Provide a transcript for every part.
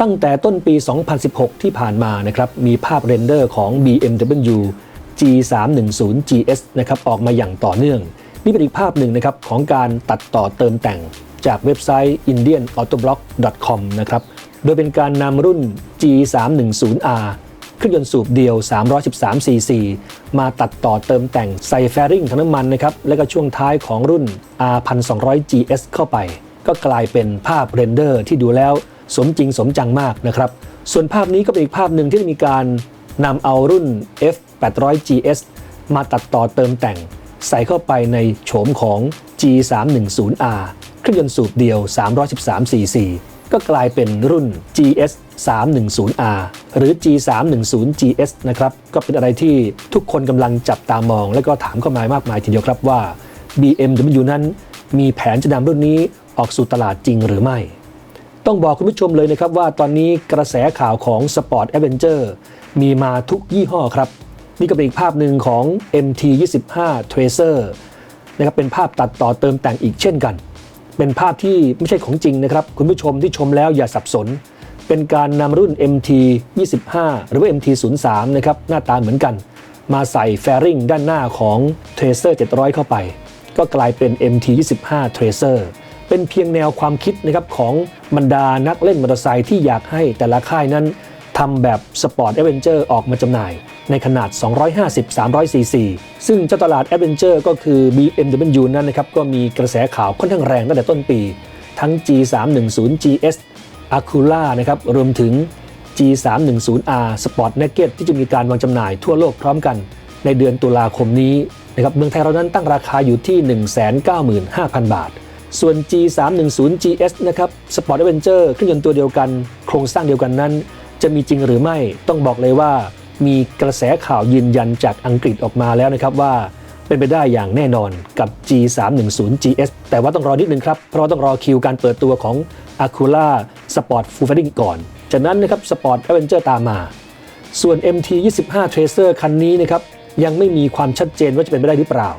ตั้งแต่ต้นปี 2016 ที่ผ่านมานะครับมีภาพเรนเดอร์ของ BMW G310 GS นะครับออกมาอย่างต่อเนื่อง นี่เป็นอีกภาพหนึ่งนะครับของการตัดต่อเติมแต่งจากเว็บไซต์ indianautoblock.com นะครับโดยเป็นการนำรุ่น G310R เครื่องยนต์สูบเดียว 313 cc มาตัดต่อเติมแต่งใส่แฟริงถังน้ำมันนะครับ และก็ช่วงท้ายของรุ่น R1200 GS เข้าไป ก็กลายเป็นภาพเรนเดอร์ที่ดูแล้ว สมจริงสมจังมากนะครับ ส่วนภาพนี้ก็เป็นอีกภาพหนึ่งที่ได้มีการนำเอารุ่น F800 GS มาตัดต่อเติมแต่ง ใส่เข้าไปในโฉมของ G310R เครื่องยนต์สูบเดียว 313 cc ก็กลายเป็นรุ่น GS 310R หรือ G310 GS นะครับ ก็เป็นอะไรที่ทุกคนกำลังจับตามอง และก็ถามเข้ามามากมายทีเดียวครับว่า BMW นั้นมีแผนจะนำรุ่นนี้ออกสู่ตลาดจริงหรือไม่ ต้องบอกคุณผู้ชมเลยนะครับว่าตอนนี้กระแสข่าวของ Sport Adventure มีมาทุกยี่ห้อครับ นี่ก็เป็นอีกภาพหนึ่งของ MT25 Tracer นะครับเป็นภาพตัดต่อเติมแต่งอีกเช่นกัน เป็นภาพที่ไม่ใช่ของจริงนะครับ คุณผู้ชมที่ชมแล้วอย่าสับสน เป็นการนำรุ่น MT25 หรือว่า MT03 นะครับหน้าตาเหมือนกัน มาใส่แฟริงด้านหน้าของ Tracer 700 เข้าไป ก็กลายเป็น MT25 Tracer เป็นเพียงแนวความคิดนะครับของบรรดานักเล่นมอเตอร์ไซค์ที่อยากให้แต่ละค่ายนั้นทำแบบสปอร์ต a อ v e n t u r e ออกมาจำหน่าย ในขนาด 250-300 cc ซึ่งเจ้าตลาด a อ v e n t u r e ก็คือ BMW นั้นนะครับ ก็มีกระแสข่าวค่อนข้างแรงตั้งแต่ต้นปี ทั้ง G310 GS Acura นะครับ รวมถึง G310R Sport Naked ที่จะมีการวางจำหน่ายทั่วโลกพร้อมกัน ในเดือนตุลาคมนี้นะครับเมืองไทยเรานั้นตั้งราคาอยู่ที่ 195,000 บาท ส่วน G310 GS นะครับ Sport Adventure เครื่องยนต์ตัวเดียวกัน โครงสร้างเดียวกันนั้น จะมีจริงหรือไม่ต้องบอกเลยว่า มีกระแสข่าวยืนยันจากอังกฤษออกมาแล้วนะครับว่าเป็นไปได้อย่างแน่นอนกับ G310 GS แต่ว่าต้องรอนิดนึงครับ เพราะต้องรอคิวการเปิดตัวของ Acura Sport Full Fending ก่อน จากนั้นนะครับ Sport Adventure ตามมา ส่วน MT25 Tracer คันนี้นะครับยังไม่มีความชัดเจนว่าจะเป็นไปได้หรือเปล่า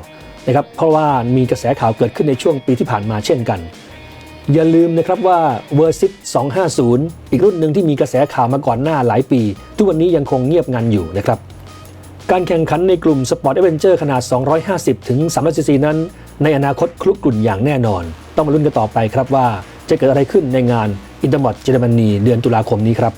นะครับเพราะว่ามีกระแสข่าวเกิดขึ้นในช่วงปีที่ผ่านมาเช่นกัน อย่าลืมนะครับว่า v e r s i t 250 อีกรุ่นหนึ่งที่มีกระแสข่าวมาก่อนหน้าหลายปี ทุกวันนี้ยังคงเงียบงันอยู่นะครับการแข่งขันในกลุ่ม Sport Adventure ขนาด 250 ถึง300 cc นั้น ในอนาคตคลุกกลุ่นอย่างแน่นอน ต้องมาลุ้นกันต่อไปครับว่าจะเกิดอะไรขึ้นในงานอินเตอร์มอตเยอรมนีเดือนตุลาคมนี้ครับ